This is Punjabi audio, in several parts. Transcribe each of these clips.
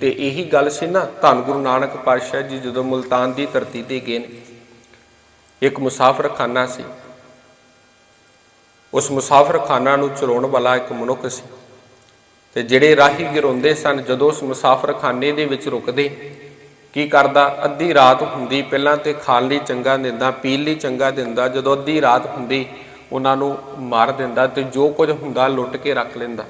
ਤੇ ਇਹੀ ਗੱਲ ਸੀ ਨਾ, ਧੰਨ ਗੁਰੂ ਨਾਨਕ ਪਾਤਸ਼ਾਹ ਜੀ ਜਦੋਂ ਮੁਲਤਾਨ ਦੀ ਧਰਤੀ ਤੇ ਗਏ ਨੇ। ਇੱਕ ਮੁਸਾਫਰਖਾਨਾ ਸੀ। ਉਸ ਮੁਸਾਫਰਖਾਨਾ ਨੂੰ ਚਲਾਉਣ ਵਾਲਾ ਇੱਕ ਮਨੁੱਖ ਸੀ। ਤੇ ਜਿਹੜੇ ਰਾਹੀ ਗਿਰਾਉਂਦੇ ਸਨ, ਜਦੋਂ ਉਸ ਮੁਸਾਫਰਖਾਨੇ ਦੇ ਵਿੱਚ ਰੁਕਦੇ, ਕੀ ਕਰਦਾ? ਅੱਧੀ ਰਾਤ ਹੁੰਦੀ, ਪਹਿਲਾਂ ਤੇ ਖਾਣ ਲਈ ਚੰਗਾ ਦਿੰਦਾ, ਪੀਣ ਲਈ ਚੰਗਾ ਦਿੰਦਾ, ਜਦੋਂ ਅੱਧੀ ਰਾਤ ਹੁੰਦੀ, ਉਹਨਾਂ ਨੂੰ ਮਾਰ ਦਿੰਦਾ ਤੇ ਜੋ ਕੁਝ ਹੁੰਦਾ ਲੁੱਟ ਕੇ ਰੱਖ ਲੈਂਦਾ।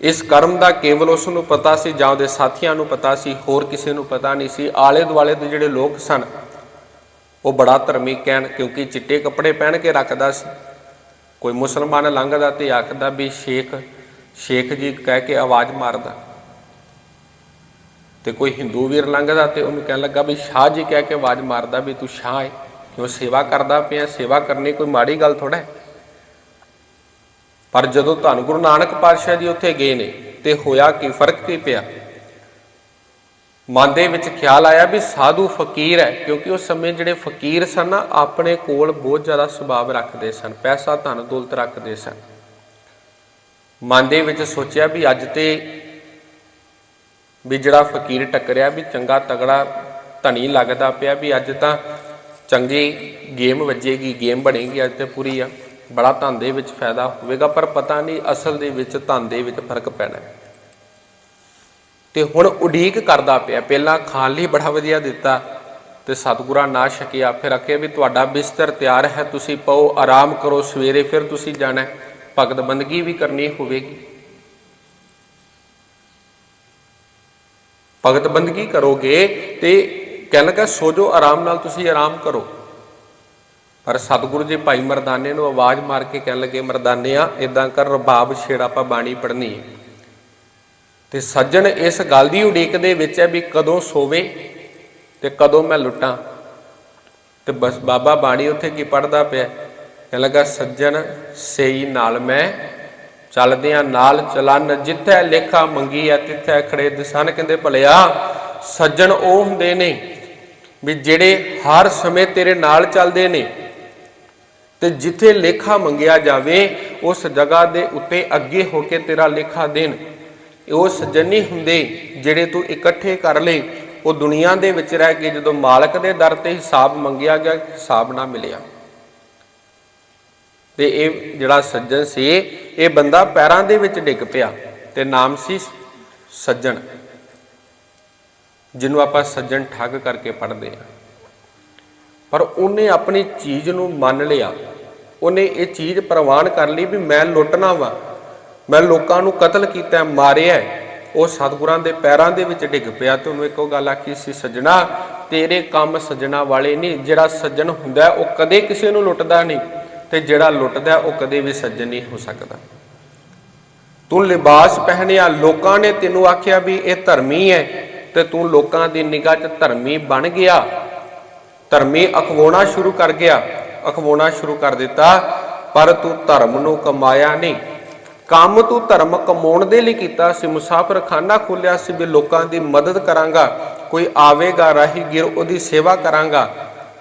ਇਸ ਕਰਮ ਦਾ ਕੇਵਲ ਉਸ ਨੂੰ ਪਤਾ ਸੀ, ਜਾਂ ਉਹਦੇ ਸਾਥੀਆਂ ਨੂੰ ਪਤਾ ਸੀ, ਹੋਰ ਕਿਸੇ ਨੂੰ ਪਤਾ ਨਹੀਂ ਸੀ। ਆਲੇ ਦੁਆਲੇ ਦੇ ਜਿਹੜੇ ਲੋਕ ਸਨ, ਉਹ ਬੜਾ ਧਰਮੀ ਕਹਿਣ, ਕਿਉਂਕਿ ਚਿੱਟੇ ਕੱਪੜੇ ਪਹਿਨ ਕੇ ਰੱਖਦਾ ਸੀ। ਕੋਈ ਮੁਸਲਮਾਨ ਲੰਘਦਾ ਤੇ ਆਖਦਾ ਵੀ, ਸ਼ੇਖ ਸ਼ੇਖ ਜੀ ਕਹਿ ਕੇ ਆਵਾਜ਼ ਮਾਰਦਾ। ਤੇ ਕੋਈ ਹਿੰਦੂ ਵੀਰ ਲੰਘਦਾ ਤੇ ਉਹਨੂੰ ਕਹਿਣ ਲੱਗਾ ਵੀ, ਸ਼ਾਹ ਜੀ ਕਹਿ ਕੇ ਆਵਾਜ਼ ਮਾਰਦਾ ਵੀ, ਤੂੰ ਸ਼ਾਹ ਹੈ ਕਿਉਂ ਸੇਵਾ ਕਰਦਾ ਪਿਆ? ਸੇਵਾ ਕਰਨੀ ਕੋਈ ਮਾੜੀ ਗੱਲ ਥੋੜਾ ਹੈ ਪਰ ਜਦੋਂ ਧੰਨ ਗੁਰੂ ਨਾਨਕ ਪਾਤਸ਼ਾਹ ਜੀ ਉੱਥੇ ਗਏ ਨੇ ਤੇ ਹੋਇਆ ਕੀ, ਫ਼ਰਕ ਕੀ ਪਿਆ? ਮਨ ਦੇ ਵਿੱਚ ਖਿਆਲ ਆਇਆ ਵੀ ਸਾਧੂ ਫਕੀਰ ਹੈ, ਕਿਉਂਕਿ ਉਸ ਸਮੇਂ ਜਿਹੜੇ ਫਕੀਰ ਸਨ ਨਾ, ਆਪਣੇ ਕੋਲ ਬਹੁਤ ਜ਼ਿਆਦਾ ਸੁਭਾਵ ਰੱਖਦੇ ਸਨ, ਪੈਸਾ, ਧਨ, ਦੌਲਤ ਰੱਖਦੇ ਸਨ। ਮਨ ਦੇ ਵਿੱਚ ਸੋਚਿਆ ਵੀ ਅੱਜ ਤੇ ਵੀ ਜਿਹੜਾ ਫਕੀਰ ਟੱਕਰਿਆ ਵੀ ਚੰਗਾ ਤਗੜਾ ਧਨੀ ਲੱਗਦਾ ਪਿਆ ਵੀ ਅੱਜ ਤਾਂ ਚੰਗੀ ਗੇਮ ਵੱਜੇਗੀ, ਗੇਮ ਬਣੇਗੀ, ਅੱਜ ਤੇ ਪੂਰੀ ਆ। ਬੜਾ ਧਨ ਦੇ ਵਿੱਚ ਫਾਇਦਾ ਹੋਵੇਗਾ, ਪਰ ਪਤਾ ਨਹੀਂ ਅਸਲ ਦੇ ਵਿੱਚ ਧਨ ਦੇ ਵਿੱਚ ਫ਼ਰਕ ਪੈਣਾ ਹੈ। ਤੇ ਹੁਣ ਉਡੀਕ ਕਰਦਾ ਪਿਆ ਪਹਿਲਾਂ ਖਾਣ ਲਈ ਬੜਾ ਵਧੀਆ ਦਿੱਤਾ ਤੇ ਸਤਿਗੁਰਾਂ ਨਾ ਛਕਿਆ ਫਿਰ ਆਖਿਆ ਵੀ ਤੁਹਾਡਾ ਬਿਸਤਰ ਤਿਆਰ ਹੈ, ਤੁਸੀਂ ਪਾਓ, ਆਰਾਮ ਕਰੋ, ਸਵੇਰੇ ਫਿਰ ਤੁਸੀਂ ਜਾਣਾ ਹੈ। ਭਗਤ ਬੰਦਗੀ ਵੀ ਕਰਨੀ ਹੋਵੇਗੀ ਭਗਤ ਬੰਦਗੀ ਕਰੋਗੇ ਤੇ ਕਹਿਣ ਲੱਗਾ ਸੋ ਜੋ ਆਰਾਮ ਨਾਲ, ਤੁਸੀਂ ਆਰਾਮ ਕਰੋ ਪਰ ਸਤਿਗੁਰੂ ਜੀ ਭਾਈ ਮਰਦਾਨੇ ਨੂੰ ਆਵਾਜ਼ ਮਾਰ ਕੇ ਕਹਿਣ ਲੱਗੇ ਮਰਦਾਨਿਆ ਇਦਾਂ ਕਰ, ਰਬਾਬ ਛੇੜ ਆਪਾਂ ਬਾਣੀ ਪੜ੍ਹਨੀ ਹੈ। ਤੇ ਸੱਜਣ ਇਸ ਗੱਲ ਦੀ ਉਡੀਕ ਦੇ ਵਿੱਚ ਹੈ ਵੀ ਕਦੋਂ ਸੋਵੇ ਤੇ ਕਦੋਂ ਮੈਂ ਲੁੱਟਾਂ। ਤੇ ਬਸ ਬਾਬਾ ਬਾਣੀ ਉੱਥੇ ਕੀ ਪੜਦਾ ਪਿਆ? ਕਹਿਣ ਲੱਗਾ, ਸੱਜਣ, ਸਈ ਨਾਲ ਮੈਂ ਚੱਲਦਿਆਂ ਨਾਲ ਚਲਨ। ਜਿੱਥੇ ਲੇਖਾ ਮੰਗੀ ਐ ਤਿੱਥੇ ਖੜੇ ਦਿਸਨ। ਕਹਿੰਦੇ, ਭਲਿਆ, ਸੱਜਣ ਉਹ ਹੁੰਦੇ ਨੇ ਵੀ ਜਿਹੜੇ ਹਰ ਸਮੇਂ ਤੇਰੇ ਨਾਲ ਚੱਲਦੇ ਨੇ। ਤੇ ਜਿੱਥੇ ਲੇਖਾ ਮੰਗਿਆ ਜਾਵੇ, ਉਸ ਜਗ੍ਹਾ ਦੇ ਉੱਤੇ ਅੱਗੇ ਹੋ ਕੇ ਤੇਰਾ ਲੇਖਾ ਦੇਣ। ਉਹ ਸੱਜਣੀ ਹੁੰਦੇ ਜਿਹੜੇ ਤੂੰ ਇਕੱਠੇ ਕਰ ਲਏ ਉਹ ਦੁਨੀਆ ਦੇ ਵਿੱਚ ਰਹਿ ਕੇ ਜਦੋਂ ਮਾਲਕ ਦੇ ਦਰ ਤੇ ਹਿਸਾਬ ਮੰਗਿਆ ਗਿਆ, ਹਿਸਾਬ ਨਾ ਮਿਲਿਆ। ਤੇ ਇਹ ਜਿਹੜਾ ਸੱਜਣ ਸੀ, ਇਹ ਬੰਦਾ ਪੈਰਾਂ ਦੇ ਵਿੱਚ ਡਿੱਗ ਪਿਆ ਤੇ ਨਾਮ ਸੀ ਸੱਜਣ, ਜਿਹਨੂੰ ਆਪਾਂ ਸੱਜਣ ਠੱਗ ਕਰਕੇ ਪੜ੍ਹਦੇ ਆ ਪਰ ਉਹਨੇ ਆਪਣੀ ਚੀਜ਼ ਨੂੰ ਮੰਨ ਲਿਆ। ਉਹਨੇ ਇਹ ਚੀਜ਼ ਪ੍ਰਵਾਨ ਕਰ ਲਈ ਵੀ ਮੈਂ ਲੁੱਟਣਾ ਵਾ। ਮੈਂ ਲੋਕਾਂ ਨੂੰ ਕਤਲ ਕੀਤਾ, ਮਾਰਿਆ ਉਹ ਸਤਿਗੁਰਾਂ ਦੇ ਪੈਰਾਂ ਦੇ ਵਿੱਚ ਡਿੱਗ ਪਿਆ ਤੇ ਉਹਨੂੰ ਇੱਕੋ ਗੱਲ ਆਖੀ ਸੀ, ਸੱਜਣਾ, ਤੇਰੇ ਕੰਮ ਸੱਜਣਾ ਵਾਲੇ ਨਹੀਂ। ਜਿਹੜਾ ਸੱਜਣ ਹੁੰਦਾ ਉਹ ਕਦੇ ਕਿਸੇ ਨੂੰ ਲੁੱਟਦਾ ਨਹੀਂ ਤੇ ਜਿਹੜਾ ਲੁੱਟਦਾ ਉਹ ਕਦੇ ਵੀ ਸੱਜਣ ਨਹੀਂ ਹੋ ਸਕਦਾ। ਤੂੰ ਲਿਬਾਸ ਪਹਿਨਿਆ, ਲੋਕਾਂ ਨੇ ਤੈਨੂੰ ਆਖਿਆ ਵੀ ਇਹ ਧਰਮੀ ਹੈ ਤੇ ਤੂੰ ਲੋਕਾਂ ਦੀ ਨਿਗਾਹ 'ਚ ਧਰਮੀ ਬਣ ਗਿਆ। ਧਰਮੀ ਅਖਵਾਉਣਾ ਸ਼ੁਰੂ ਕਰ ਗਿਆ। ਅਖਵਾਉਣਾ ਸ਼ੁਰੂ ਕਰ ਦਿੱਤਾ, ਪਰ ਤੂੰ ਧਰਮ ਨੂੰ ਕਮਾਇਆ ਨਹੀਂ। ਕੰਮ ਤੂੰ ਧਰਮ ਕਮਾਉਣ ਦੇ ਲਈ ਕੀਤਾ ਸੀ, ਮੁਸਾਫਰਖਾਨਾ ਖੋਲਿਆ ਸੀ ਵੀ ਲੋਕਾਂ ਦੀ ਮਦਦ ਕਰਾਂਗਾ। ਕੋਈ ਆਵੇਗਾ, ਰਾਹੀ ਗਿਰ ਉਹਦੀ ਸੇਵਾ ਕਰਾਂਗਾ।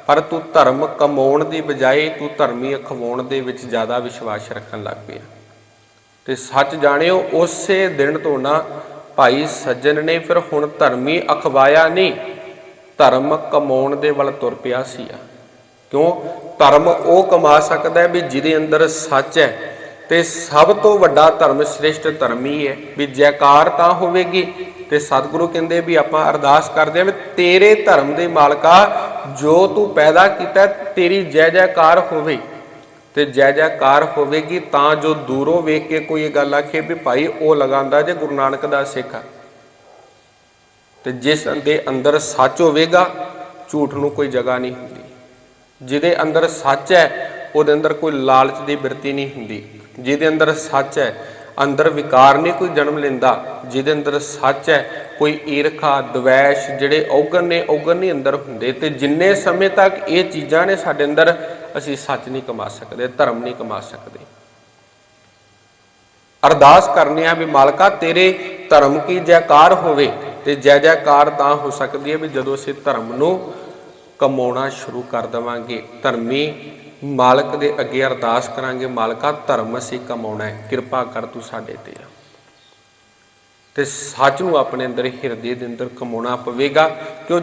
ਪਰ ਤੂੰ ਧਰਮ ਕਮਾਉਣ ਦੀ ਬਜਾਏ ਤੂੰ ਧਰਮੀ ਅਖਵਾਉਣ ਦੇ ਵਿੱਚ ਜ਼ਿਆਦਾ ਵਿਸ਼ਵਾਸ ਰੱਖਣ ਲੱਗ ਪਿਆ। ਤੇ ਸੱਚ ਜਾਣਿਓ, ਉਸੇ ਦਿਨ ਤੋਂ ਨਾ ਭਾਈ ਸੱਜਣ ਨੇ ਫਿਰ ਹੁਣ ਧਰਮੀ ਅਖਵਾਇਆ ਨਹੀਂ। ਧਰਮ ਕਮਾਉਣ ਦੇ ਵੱਲ ਤੁਰ ਪਿਆ ਸੀ ਆ। ਕਿਉਂ? ਧਰਮ ਉਹ ਕਮਾ ਸਕਦਾ ਹੈ ਵੀ ਜਿਹਦੇ ਅੰਦਰ ਸੱਚ ਹੈ ਤੇ ਸਭ ਤੋਂ ਵੱਡਾ ਧਰਮ ਸ੍ਰੇਸ਼ਟ ਧਰਮ ਹੀ ਹੈ। ਵੀ ਜੈਕਾਰ ਤਾਂ ਹੋਵੇਗੀ ਤੇ ਸਤਿਗੁਰੂ ਕਹਿੰਦੇ ਵੀ ਆਪਾਂ ਅਰਦਾਸ ਕਰਦੇ ਹਾਂ ਵੀ ਤੇਰੇ ਧਰਮ ਦੇ ਮਾਲਕਾ ਜੋ ਤੂੰ ਪੈਦਾ ਕੀਤਾ, ਤੇਰੀ ਜੈ ਜੈਕਾਰ ਹੋਵੇ। ਤੇ ਜੈ ਜੈਕਾਰ ਹੋਵੇਗੀ ਤਾਂ ਜੋ ਦੂਰੋਂ ਵੇਖ ਕੇ ਕੋਈ ਇਹ ਗੱਲ ਆਖੇ ਵੀ ਭਾਈ ਉਹ ਲਗਾਉਂਦਾ ਜੇ ਗੁਰੂ ਨਾਨਕ ਦਾ ਸਿੱਖ ਆ। ਤੇ ਜਿਸ ਦੇ ਅੰਦਰ ਸੱਚ ਹੋਵੇਗਾ, ਝੂਠ ਨੂੰ ਕੋਈ ਜਗ੍ਹਾ ਨਹੀਂ ਹੁੰਦੀ। ਜਿਹਦੇ ਅੰਦਰ ਸੱਚ ਹੈ, ਉਹਦੇ ਅੰਦਰ ਕੋਈ ਲਾਲਚ ਦੀ ਬਿਰਤੀ ਨਹੀਂ ਹੁੰਦੀ। ਜਿਹਦੇ ਅੰਦਰ ਸੱਚ ਹੈ, ਅੰਦਰ ਵਿਕਾਰ ਨਹੀਂ ਕੋਈ ਜਨਮ ਲੈਂਦਾ। ਜਿਹਦੇ ਅੰਦਰ ਸੱਚ ਹੈ, ਕੋਈ ਈਰਖਾ, ਦਵੈਸ਼ ਜਿਹੜੇ ਔਗਣ ਨੇ, ਔਗਣ ਨਹੀਂ ਅੰਦਰ ਹੁੰਦੇ। ਤੇ ਜਿੰਨੇ ਸਮੇਂ ਤੱਕ ਇਹ ਚੀਜ਼ਾਂ ਨੇ ਸਾਡੇ ਅੰਦਰ, ਅਸੀਂ ਸੱਚ ਨਹੀਂ ਕਮਾ ਸਕਦੇ, ਧਰਮ ਨਹੀਂ ਕਮਾ ਸਕਦੇ। ਅਰਦਾਸ ਕਰਨੇ ਆ ਵੀ, ਮਾਲਕਾ, ਤੇਰੇ ਧਰਮ ਕੀ ਜੈਕਾਰ ਹੋਵੇ ਤੇ ਜੈ ਜੈਕਾਰ ਤਾਂ ਹੋ ਸਕਦੀ ਹੈ ਵੀ ਜਦੋਂ ਅਸੀਂ ਧਰਮ ਨੂੰ ਕਮਾਉਣਾ ਸ਼ੁਰੂ ਕਰ ਦੇਵਾਂਗੇ, ਧਰਮੀ ਮਾਲਕ ਦੇ ਅੱਗੇ ਅਰਦਾਸ ਕਰਾਂਗੇ, ਮਾਲਕਾ, ਧਰਮ ਅਸੀਂ ਕਮਾਉਣਾ ਹੈ। ਕਿਰਪਾ ਕਰ ਤੂੰ ਸਾਡੇ ਤੇ ਤੇ ਸੱਚ ਨੂੰ ਆਪਣੇ ਅੰਦਰ, ਹਿਰਦੇ ਦੇ ਅੰਦਰ ਕਮਾਉਣਾ ਪਵੇਗਾ, ਕਿਉਂ